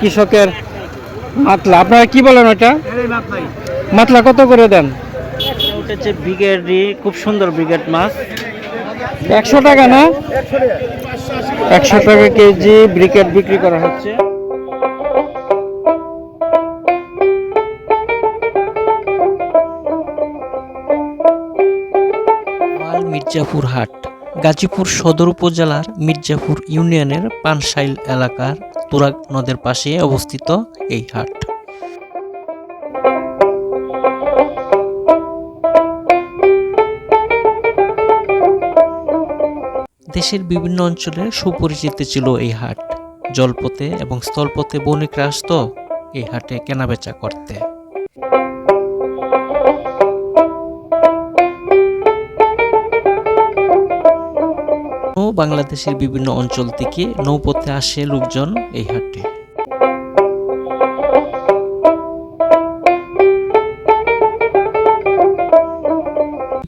কৃষকের মাতলা। আপনারা কি বলেন ওটা মাতলা কত করে দেন? ওটা হচ্ছে ব্রিগেডই খুব সুন্দর ব্রিগেড মাছ। একশো টাকা না? একশো টাকা কেজি ব্রিকেট বিক্রি করা হচ্ছে। মির্জাপুর হাট গাজীপুর সদর উপজেলার মির্জাপুর ইউনিয়নের পানশাইল এলাকার তুরাগ নদের পাশে অবস্থিত এই হাট। দেশের বিভিন্ন অঞ্চলে সুপরিচিত ছিল এই হাট। জলপথে এবং স্থলপথে বণিকরা আসত এই হাটে কেনাবেচা করতে। বাংলাদেশের বিভিন্ন অঞ্চল থেকে নৌপথে আসে লোকজন এই হাটে।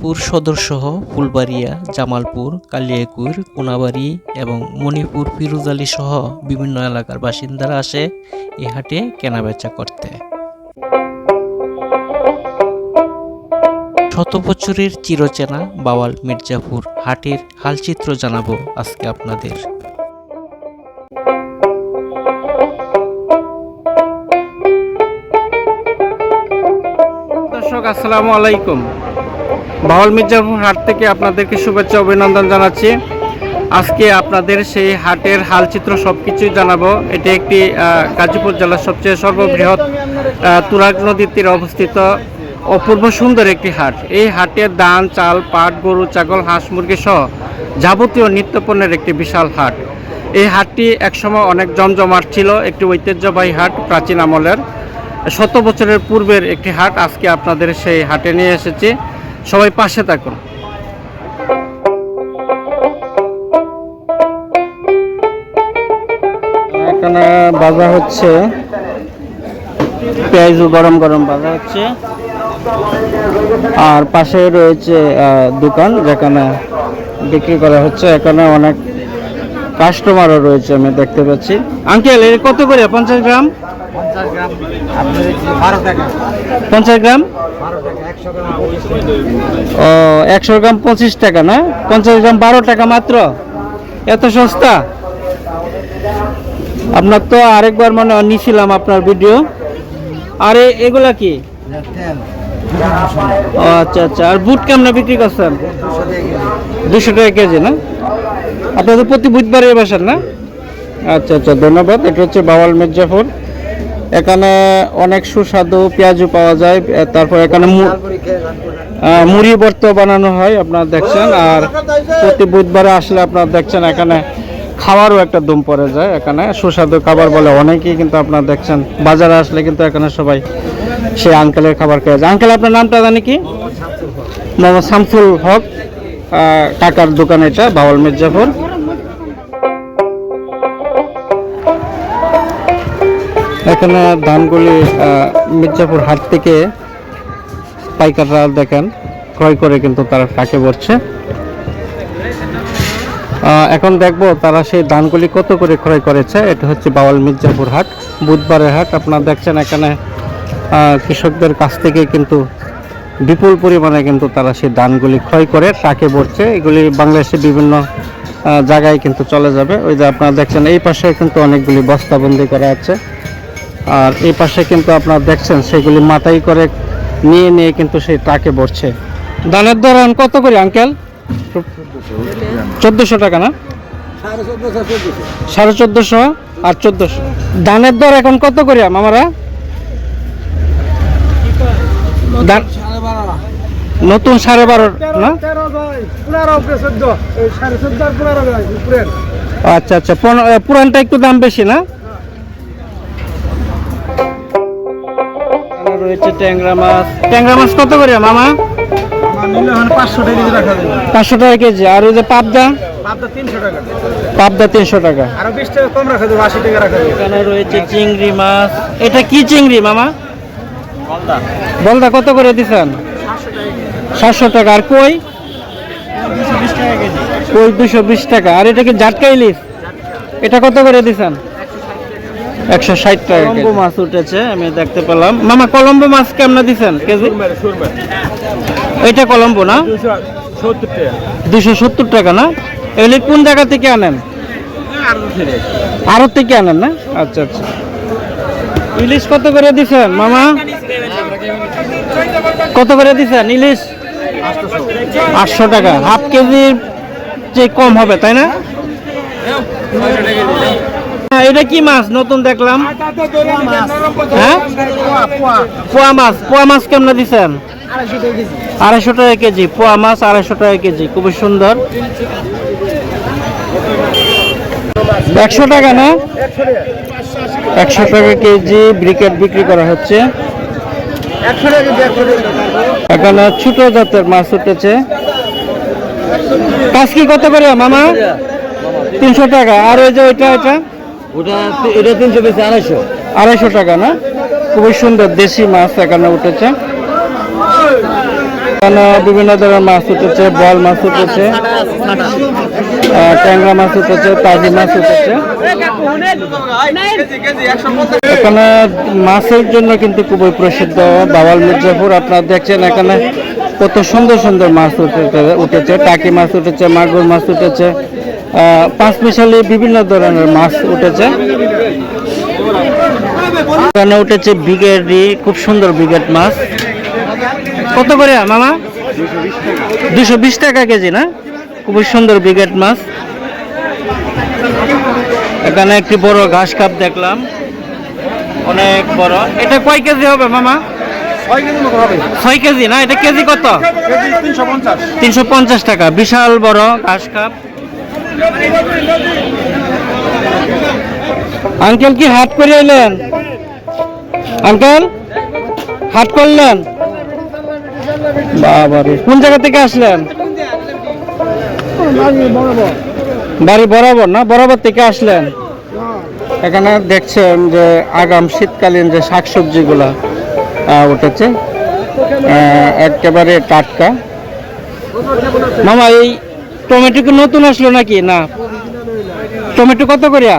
পুর সদর সহ ফুলবাড়িয়া, জামালপুর কালিয়াকুর কোনাবাড়ি এবং মণিপুর ফিরোজালি সহ বিভিন্ন এলাকার বাসিন্দারা আসে এই হাটে কেনাবেচা করতে। শত বছরের চিরচেনা বাওয়াল মির্জাপুর হাটের হালচিত্র জানাব আজকে আপনাদের। দর্শক, আসসালামু আলাইকুম। বাউল মির্জাপুর হাট থেকে আপনাদেরকে শুভেচ্ছা, অভিনন্দন জানাচ্ছি। আজকে আপনাদের সেই হাটের হালচিত্র সব কিছুই জানাব। এটি একটি গাজীপুর জেলার সবচেয়ে সর্ববৃহৎ তুরাগ নদীর তীরে অবস্থিত। অপূর্ব সুন্দর একটি হাট। এই হাটের ধান চাল, পাট, গরু, ছাগল, হাঁস, মুরগি সহ যাবতীয় নিত্যপণ্যের একটি বিশাল হাট। এই হাটটি একসময় অনেক জমজমাট ছিল, একটি ঐতিহ্যবাহী হাট, প্রাচীন আমলের। শত বছরের পূর্বের একটি হাট, আজকে আপনাদের সেই হাটে নিয়ে এসেছি। সবাই পাশে থাকুন। এখানে হচ্ছে, পেঁয়াজ গরম গরম বাজা হচ্ছে। আর পাশে রয়েছে দোকান যেখানে বিক্রি করা হচ্ছে। এখানে অনেক কাস্টমারও রয়েছে আমি দেখতে পাচ্ছি। আঙ্কেল এর কত করে? পঞ্চাশ গ্রাম? পঞ্চাশ গ্রাম ও একশো গ্রাম পঁচিশ টাকা না? পঞ্চাশ গ্রাম বারো টাকা মাত্র? এত সস্তা? আপনার তো আরেকবার মানে নিছিলাম আপনার ভিডিও আরে এগুলা কি? আচ্ছা আচ্ছা। আর বুট কেমন বিক্রি করছেন? দুশো টাকা কেজি, না? আপনাদের প্রতি বুধবারে বাসার, না? আচ্ছা আচ্ছা ধন্যবাদ। এটা হচ্ছে বাওয়াল মির্জাপুর। এখানে অনেক সুস্বাদু পেঁয়াজু পাওয়া যায়। তারপর এখানে মুড়ি বর্ত বানানো হয়, আপনারা দেখছেন। আর প্রতি বুধবারে আসলে আপনারা দেখছেন, এখানে খাওয়ারও একটা দম পড়ে যায়। এখানে সুস্বাদু খাবার বলে অনেকেই কিন্তু আপনারা দেখছেন। বাজারে আসলে কিন্তু এখানে সবাই সেই আঙ্কেলের খাবার খেয়ে যায়। আঙ্কেল, আপনার নামটা জানি কি? মোহাম্মদ শামসুল হক টাকার দোকান এটা, বাউল মির্জাপুর। এখানে ধানগুলি মির্জাপুর হাট থেকে পাইকাররা দেখেন, ক্রয় করে কিন্তু তারা টাকে পড়ছে। এখন দেখব তারা সেই ধানগুলি কত করে ক্রয় করেছে। এটা হচ্ছে বাওয়াল মির্জাপুর হাট, বুধবারের হাট। আপনারা দেখছেন এখানে কৃষকদের কাছ থেকে কিন্তু বিপুল পরিমাণে কিন্তু তারা সেই ধানগুলি ক্ষয় করে, ট্রাকে ভরছে। এগুলি বাংলাদেশের বিভিন্ন জায়গায় কিন্তু চলে যাবে। ওই যে আপনারা দেখছেন, এই পাশে কিন্তু অনেকগুলি বস্তাবন্দি করা আছে। আর এই পাশে কিন্তু আপনারা দেখছেন, সেগুলি মাথায় করে নিয়ে নিয়ে কিন্তু সেই ট্রাকে ভরছে। ধানের দর এখন কত করে, আঙ্কেল? চোদ্দোশো টাকা না? সাড়ে চোদ্দোশো আর চোদ্দোশো। ধানের দর এখন কত করে ধান- নতুন সাড়ে বারো না? আচ্ছা আচ্ছা পুরানটা একটু দাম বেশি না? রয়েছে ট্যাংরা মাছ। ট্যাংরা মাছ কত করে মামা? পাঁচশো টাকা কেজি। আর ওই যে পাবদা? পাবদা তিনশো টাকা। আরও বিশ টাকা কম রাখা দেবো আশি টাকা রাখা দেবো রয়েছে চিংড়ি মাছ। এটা কি চিংড়ি মামা? বলদা। কত করে দিছেন? সাতশো টাকা। আর কই? কই দুশো বিশ টাকা। আর এটা কি জাটকা ইলিশ? এটা কত করে দিছেন? একশো ষাট টাকা কলম্বো মাছ উঠেছে আমি দেখতে পেলাম। মামা কলম্বো মাছ কেমন দিচ্ছেন কেজি? এটা কলম্বো না? দুশো সত্তর টাকা। না? এগুলি কোন জায়গা থেকে আনেন? আরত থেকে আনেন না? আচ্ছা আচ্ছা। ইলিশ কত করে দিছেন মামা? কত করে দিছেন ইলিশ? আটশো টাকা। হাফ কেজির যে কম হবে তাই না? হ্যাঁ, এটা কি মাছ? নতুন দেখলাম। হ্যাঁ? পোয়া মাছ। পোয়া মাছ কেমন দিচ্ছেন আড়াইশো টাকা কেজি। পোয়া মাছ আড়াইশো টাকা কেজি। খুবই সুন্দর। একশো টাকা না? একশো টাকা কেজি ব্রিকেট বিক্রি করা হচ্ছে। এখানে ছোট জাতের মাছ উঠেছে। কাজকি কত করে মামা? তিনশো টাকা। আর ওই যে ওইটা এটা ওটা এটা তিনশো বেশি আড়াইশো। আড়াইশো টাকা না? খুবই সুন্দর দেশি মাছ এখানে উঠেছে। এখানে বিভিন্ন ধরনের মাছ উঠেছে বল মাছ উঠেছে। ট্যাংরা মাছ উঠেছে, তাজি মাছ উঠেছে। এখানে মাছের জন্য কিন্তু খুবই প্রসিদ্ধ বাওয়াল মির্জাপুর। আপনারা দেখছেন এখানে কত সুন্দর সুন্দর মাছ উঠেছে উঠেছে। টাকি মাছ উঠেছে, মাগুর মাছ উঠেছে পাঁচ মিশালি বিভিন্ন ধরনের মাছ উঠেছে। এখানে উঠেছে বিগেরি খুব সুন্দর বিগেট মাছ। কত করে মামা? দুশো বিশ টাকা কেজি, না? খুবই সুন্দর বিগেট মাছ। এখানে একটি বড় ঘাস কাপ দেখলাম। অনেক বড়। এটা কয় কেজি হবে মামা? ছয় কেজি না? এটা কেজি কত? তিনশো পঞ্চাশ। টাকা। বিশাল বড় ঘাস কাপ আঙ্কেল কি হাট করে এলেন? আঙ্কেল হাট করলেন? বাবারে কোন জায়গা থেকে আসলেন? বাড়ি বরাবর না? বরাবর থেকে আসলেন? এখানে দেখছেন যে আগাম শীতকালীন যে শাকসবজিগুলা উঠেছে একেবারে টাটকা। মামা এই টমেটো কি নতুন আসলো নাকি? না। টমেটো কত করিয়া?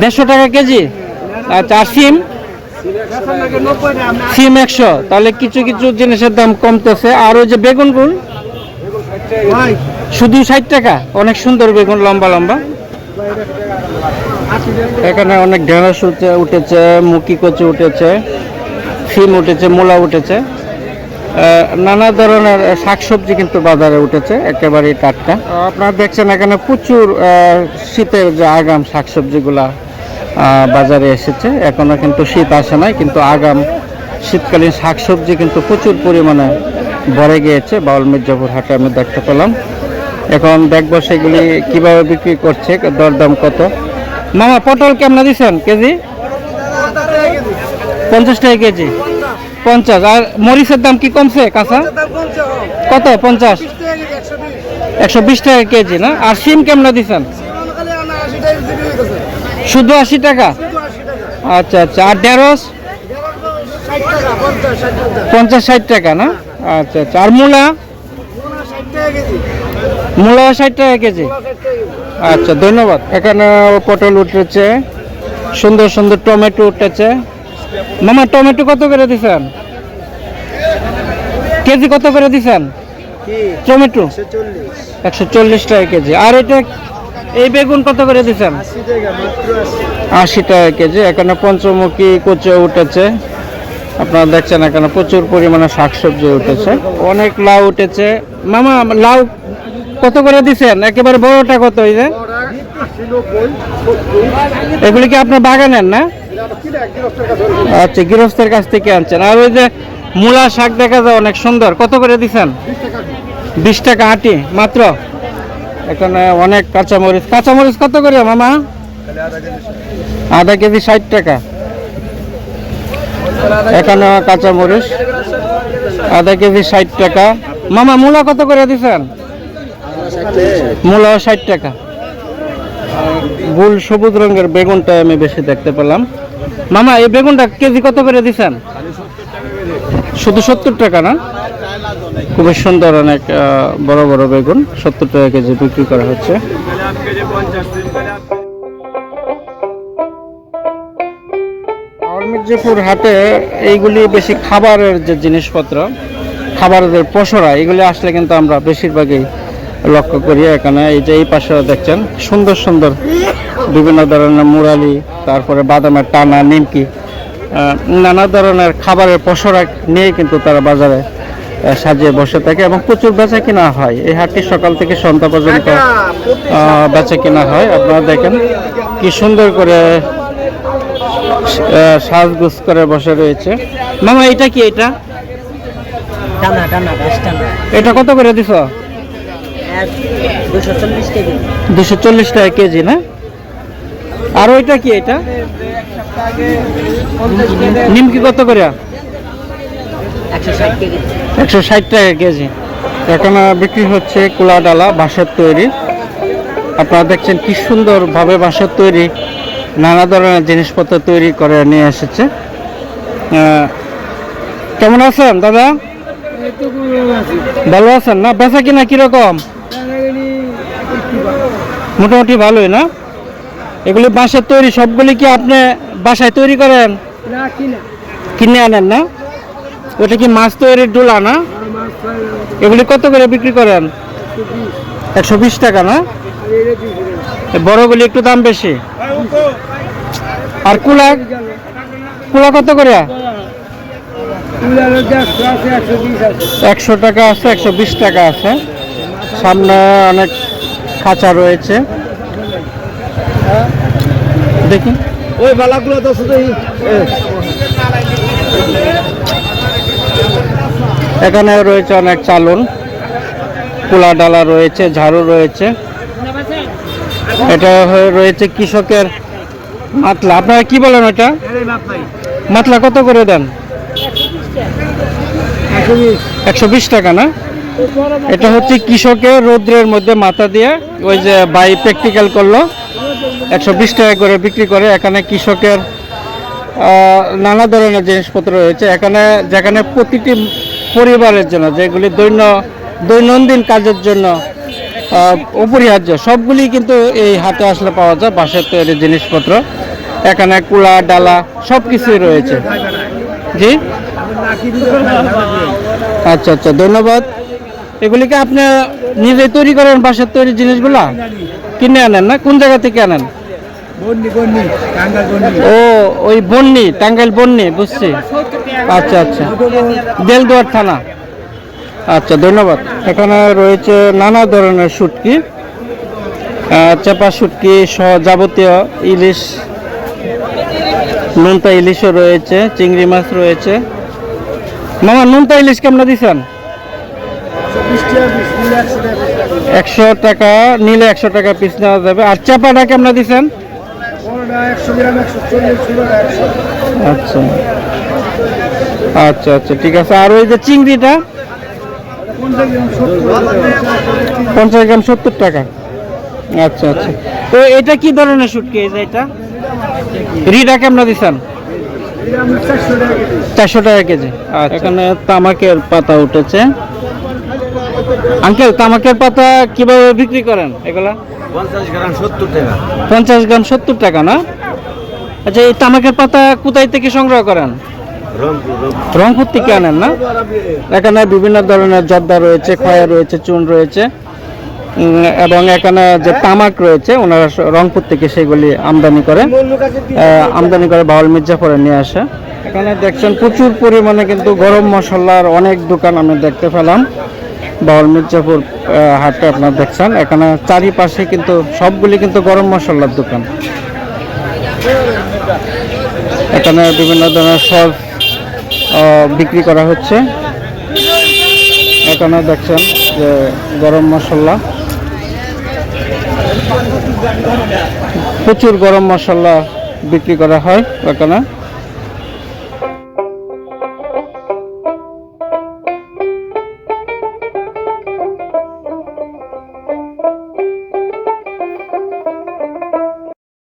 দেড়শো টাকা কেজি? আচ্ছা আর সিম? সিম একশো। তাহলে কিছু কিছু জিনিসের দাম কমতেছে। আর ওই যে বেগুন গুল শুধু ষাট টাকা? অনেক সুন্দর বেগুন, লম্বা লম্বা। এখানে অনেক ঢেঁড়স উঠে উঠেছে মুকি কচু উঠেছে সিম উঠেছে, মূলা উঠেছে। নানা ধরনের শাকসবজি কিন্তু বাজারে উঠেছে, একেবারেই টাটকা। আপনারা দেখছেন এখানে প্রচুর শীতের যে আগাম শাকসবজিগুলা বাজারে এসেছে। এখনও কিন্তু শীত আসে নাই, কিন্তু আগাম শীতকালীন শাকসবজি কিন্তু প্রচুর পরিমাণে ভরে গিয়েছে। বাউল মির্জাপুর হাটে আমি দেখতে পেলাম। এখন দেখব সেগুলি কীভাবে বিক্রি করছে, দরদাম কত। মামা, পটল কেমন দিচ্ছেন কেজি? পঞ্চাশ টাকা কেজি। পঞ্চাশ। আর মরিচের দাম কি কমছে, কাঁচা? কত? পঞ্চাশ। একশো বিশ টাকা কেজি, না? আর সিম কেমন দিচ্ছেন শুধু আশি টাকা? আচ্ছা আচ্ছা। আর ঢেঁড়স? পঞ্চাশ ষাট টাকা, না? আচ্ছা আচ্ছা। আর মূলা? মূলা ষাট টাকা কেজি। আচ্ছা ধন্যবাদ। এখানে পটল উঠেছে সুন্দর সুন্দর টমেটো উঠেছে। মামা টমেটো কত করে দিছেন? কেজি কত করে দিছেন? টমেটো? একশো চল্লিশ। টাকা কেজি। আর এটা এই বেগুন কত করে দিছেন? আশি টাকা কেজি। এখানে পঞ্চমুখী কচু উঠেছে। আপনারা দেখছেন এখানে প্রচুর পরিমাণে শাকসবজি উঠেছে। অনেক লাউ উঠেছে। মামা লাউ কত করে দিছেন? একেবারে বড়টা কত এই যে? এগুলি কি আপনার বাগানের না? আচ্ছা গৃহস্থের কাছ থেকে আনছেন। আর ওই যে মূলা শাক দেখা যায় অনেক সুন্দর। কত করে দিছেন? বিশ টাকা আটি, মাত্র? এখানে অনেক কাঁচামরিচ। কাঁচামরিচ কত করে, মামা? আধা কেজি ষাট টাকা। এখানে কাঁচামরিচ, আধা কেজি ষাট টাকা। মামা, মূলা কত করে দিছেন? মূলা ষাট টাকা। গুল সবুজ রঙের বেগুনটা আমি বেশি দেখতে পেলাম। মামা, এই বেগুনটা কেজি কত করে দিচ্ছেন শুধু সত্তর টাকা না? খুবই সুন্দর অনেক বড় বড় বেগুন, সত্তর টাকা কেজি বিক্রি করা হচ্ছে। মির্জাপুর হাটে এইগুলি বেশি খাবারের যে জিনিসপত্র, খাবারের পসরা, এগুলি আসলে কিন্তু আমরা বেশিরভাগই লক্ষ্য করি এখানে এই যে এই পাশে দেখছেন সুন্দর সুন্দর বিভিন্ন ধরনের মুরালি তারপরে বাদামের টানা নিমকি নানা ধরনের খাবারের পসরা নিয়ে কিন্তু তারা বাজারে সাজিয়ে বসে থাকে এবং প্রচুর বেচা কিনা হয়। এই হাটটি সকাল থেকে সন্ধ্যা পর্যন্ত আহ, বেচা কিনা হয়। আপনারা দেখেন কি সুন্দর করে সাজগোজ করে বসে রয়েছে। মামা এটা কি এটা? এটা কত করে দিছ? দুশো চল্লিশ টাকা কেজি না? আর ওইটা কি এটা? নিমকি কত করে? একশো ষাট টাকা কেজি। এখানে বিক্রি হচ্ছে কুলা ডালা বাঁশের তৈরি। আপনারা দেখছেন কি সুন্দরভাবে বাঁশের তৈরি নানা ধরনের জিনিসপত্র তৈরি করে নিয়ে এসেছে। কেমন আছেন দাদা? ভালো আছেন না? বেচা কিনা কীরকম? মোটামুটি ভালোই না? এগুলি বাঁশের তৈরি সবগুলি কি আপনি বাসায় তৈরি করেন? কিনে। আনেন না? ওটা কি মাছ তৈরির ডোলা না? এগুলি কত করে বিক্রি করেন? একশো বিশ। টাকা না? বড়গুলি একটু দাম বেশি। আর কুলা কুলা কত করে? একশো টাকা আছে একশো বিশ টাকা আছে। সামনে অনেক খাঁচা রয়েছে। দেখি। ওই বালাগুলো তো শুধু এখানে রয়েছে অনেক চালন। কুলা ডালা রয়েছে ঝাড়ু রয়েছে। এটা হয়ে রয়েছে কৃষকের মাতলা। আপনারা কি বলেন ওটা মাতলা কত করে দেন? একশো বিশ টাকা না? এটা হচ্ছে কৃষকের রৌদ্রের মধ্যে মাথা দিয়ে ওই যে বাই প্র্যাকটিক্যাল করল। একশো বিশ টাকা করে বিক্রি করে। এখানে কৃষকের নানা ধরনের জিনিসপত্র রয়েছে। এখানে যেখানে প্রতিটি পরিবারের জন্য যেগুলি দৈন্য, দৈনন্দিন কাজের জন্য অপরিহার্য, সবগুলি কিন্তু এই হাতে আসলে পাওয়া যায় বাঁশের তৈরি জিনিসপত্র। এখানে কুলা, ডালা সব কিছুই রয়েছে। জি? আচ্ছা আচ্ছা ধন্যবাদ। এগুলিকে আপনি নিজে তৈরি করেন বাঁশের তৈরি জিনিসগুলা কিনে আনেন না? কোন জায়গা থেকে আনেন? ও ওই বন্নি টাঙ্গাইল বন্নি বুঝছি। আচ্ছা আচ্ছা। বেলদুয়ার থানা। আচ্ছা ধন্যবাদ। এখানে রয়েছে নানা ধরনের শুটকি আহ, চাপা শুটকি সহ যাবতীয় ইলিশ নুনতা ইলিশও রয়েছে চিংড়ি মাছ রয়েছে। মামা নুনতা ইলিশ কেমন দিচ্ছেন একশো টাকা নিলে একশো টাকা পিস নেওয়া যাবে। আর চাপাটা কেমন দিচ্ছেন আচ্ছা। আচ্ছা আচ্ছা ঠিক আছে। আর ওই যে চিংড়িটা? পঞ্চাশ গ্রাম সত্তর টাকা। আচ্ছা আচ্ছা। তো এটা কি ধরনের শুটকি? এই যে এটা? রিটা কেমন দিচ্ছেন চারশো টাকা কেজি। চারশো টাকা কেজি আর এখানে তামাকের পাতা উঠেছে। আঙ্কেল তামাকের পাতা কীভাবে বিক্রি করেন এগুলা? পঞ্চাশ গ্রাম সত্তর টাকা। পঞ্চাশ গ্রাম সত্তর টাকা না? আচ্ছা এই তামাকের পাতা কোথায় থেকে সংগ্রহ করেন? রংপুর থেকে আনেন না? এখানে বিভিন্ন ধরনের জর্দা রয়েছে খয়া রয়েছে চুন রয়েছে এবং এখানে যে তামাক রয়েছে ওনারা রংপুর থেকে সেগুলি আমদানি করে আমদানি করে বাউল মির্জা মির্জাপুরে নিয়ে আসে। এখানে দেখছেন প্রচুর পরিমাণে কিন্তু গরম মশলার অনেক দোকান আমি দেখতে পেলাম। বাউল মির্জাপুর আহ, হাটে আপনারা দেখছেন। এখানে চারিপাশে কিন্তু সবগুলি কিন্তু গরম মশলার দোকান। এখানে বিভিন্ন ধরনের সব বিক্রি করা হচ্ছে। এখানে দেখছেন যে গরম মশলা। প্রচুর গরম মশলা বিক্রি করা হয় এখানে।